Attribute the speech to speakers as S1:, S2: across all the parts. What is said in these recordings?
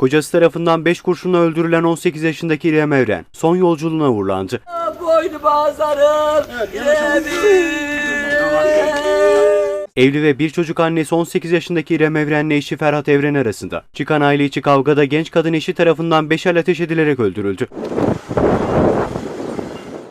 S1: Kocası tarafından 5 kurşunla öldürülen 18 yaşındaki İrem Evren son yolculuğuna uğurlandı.
S2: Boynu bazarım.
S1: Evli ve bir çocuk annesi 18 yaşındaki İrem Evren'le eşi Ferhat Evren arasında. Çıkan aile içi kavgada genç kadın eşi tarafından beşer ateş edilerek öldürüldü.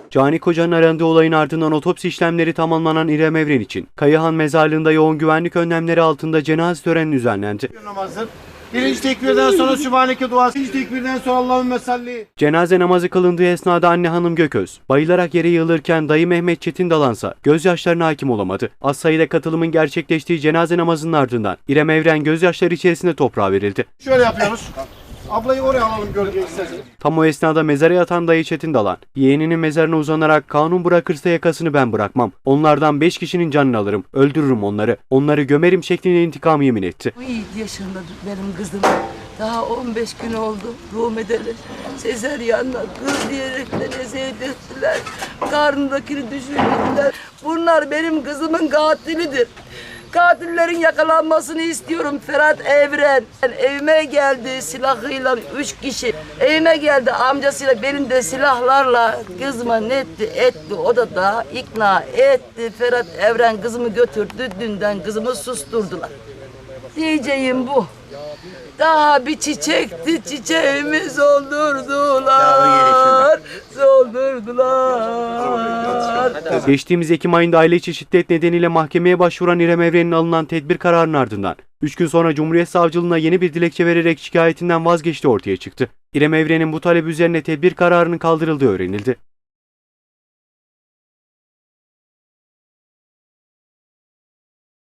S1: Cani Koca'nın arandığı olayın ardından otopsi işlemleri tamamlanan İrem Evren için Kayıhan Mezarlığı'nda yoğun güvenlik önlemleri altında cenaze töreni düzenlendi.
S3: namazdır. Birinci tekbirden sonra Sübhaneke duası, ikinci tekbirden sonra Allahümme salli.
S1: Cenaze namazı kılındığı esnada anne hanım Gököz, bayılarak yere yığılırken dayı Mehmet Çetin Dalansa gözyaşlarına hakim olamadı. Az sayıda katılımın gerçekleştiği cenaze namazının ardından İrem Evren gözyaşları içerisinde toprağa verildi.
S3: Şöyle yapıyoruz. Ablayı oraya alalım gölge isterseniz.
S1: Tam o esnada mezara yatan dayı Çetin Dalan, yeğeninin mezarına uzanarak kanun bırakırsa yakasını ben bırakmam. Onlardan 5 kişinin canını alırım, öldürürüm onları, onları gömerim şeklinde intikam yemin etti.
S2: 17 yaşında benim kızım. Daha 15 gün oldu. Doğum edeli. Sezeryanla kız diyerekten eziyet ettiler. Karnındakini düşürdüler. Bunlar benim kızımın katilidir. Katillerin yakalanmasını istiyorum Ferhat Evren. Evime geldi silahıyla üç kişi. Evime geldi amcasıyla benim de silahlarla kızıma netti etti. O da daha ikna etti. Ferhat Evren kızımı götürdü. Dünden kızımı susturdular. Diyeceğim bu. Daha bir çiçekti çiçeğimi soldurdular. Soldurdular.
S1: Geçtiğimiz Ekim ayında aile içi şiddet nedeniyle mahkemeye başvuran İrem Evren'in alınan tedbir kararının ardından 3 gün sonra Cumhuriyet Savcılığına yeni bir dilekçe vererek şikayetinden vazgeçti ortaya çıktı. İrem Evren'in bu talebi üzerine tedbir kararının kaldırıldığı öğrenildi.